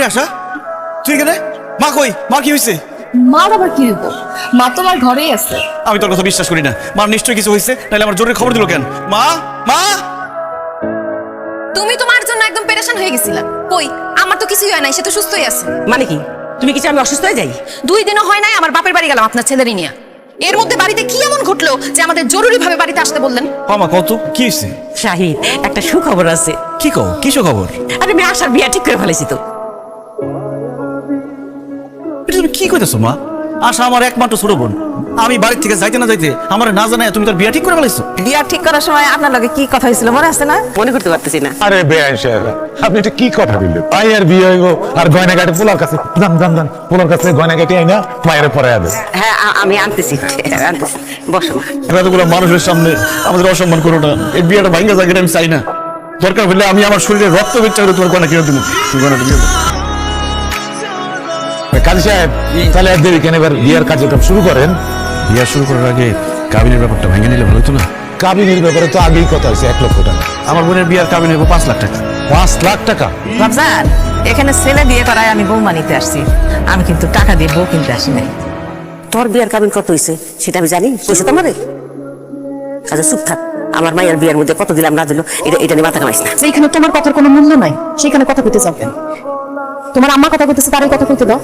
কিরে আশা তুই এখানে? মা কই? মা কি হয়েছে মা আবার কি হইব? মা তোমার ঘরেই আছে। আমি তোর কথা বিশ্বাস করি না। নিশ্চয়ই কিছু হয়েছে নাহলে আমার জোরে খবর দিল কেন? মা? মা? তুমি তোমার জন্য একদম পেরেশান হয়ে গেছিলা। কই? আমার তো কিছুই হয় নাই সে তো সুস্থই আছে। মানে কি? তুমি কি চাও আমি অসুস্থ হয়ে যাই? দুই দিনও হয় নাই আমার বাপের বাড়ি গেলাম আপনার ছেলেরই নিয়ে। এর মধ্যে বাড়িতে কি এমন ঘটলো যে আমাদের জরুরি ভাবে বাড়িতে আসতে বললেন? মামা কত? কি হয়েছে শাহিদ একটা সুখবর আছে। কি কও? কিসব খবর আরে আমি আসার বিয়া ঠিক করে ফেলেছি তো। তুমি কি কইতেছো মা? আশা আমার একমাত্র ছোট বোন। আমি বাড়ির থেকে যাইতে না যাইতে আমার না জানাই তুমি তোর বিয়া ঠিক করে ফেলাইছো? বিয়া ঠিক করার সময় আপনার লগে কি কথা হয়েছিল মনে আছে না? মনে করতে পারতেছি না। আরে বেআইন সাহেব আপনি এটা কি কথা বললেন? মায়ের বিয়ে হইব আর গয়না কাটে পোলার কাছে দাম দাম দাম পোলার কাছে গয়না কাটে আইনা মায়ের পরে আবে হ্যাঁ আমি আনতেছি। আনতেছি। বসো এতগুলো মানুষের সামনে আমাদের অসম্মান করো না। এই বিয়েটা ভাঙ্গা জায়গাটা আমি চাই না। দরকার হলে আমি আমার শরীরে রক্ত বেচা করে তোমার গয়না কিনে দেবো। তুমি গয়নাটা দিয়ে দাও। কাজী সাহেব তাহলে দেরি কেন এবার বিয়ের কার্যক্রম শুরু করেন। বিয়া শুরু করার আগে কাবিনের ব্যাপারটা ভেঙে নিলে ভালো হতো না? কাবিনের ব্যাপারে তো আগেই কথা হয়েছে এক লক্ষ টাকা। আমার বোনের বিয়ার কাবিন হইব পাঁচ লাখ টাকা। পাঁচ লাখ টাকা? রমজান এখানে ছেলে বিয়ে করায় আমি বৌমা নিতে আসছি। আমি কিন্তু টাকা দিয়ে বউ কিনতে আসি নাই। তোর বিয়ার কাবিন কত হয়েছে সেটা আমি জানি। কইছে তোমারে? আচ্ছা চুপ থাক। আমার মায়ের বিয়ার মধ্যে কত দিলাম না দিল এটা এটা নিয়ে মাথা কামাইস না। যেখানে তোমার কথার কোনো মূল্য নাই সেখানে কথা কইতে যাবেন তোমার আম্মা কথা কইতেছে তারই কথা কইতে দাও।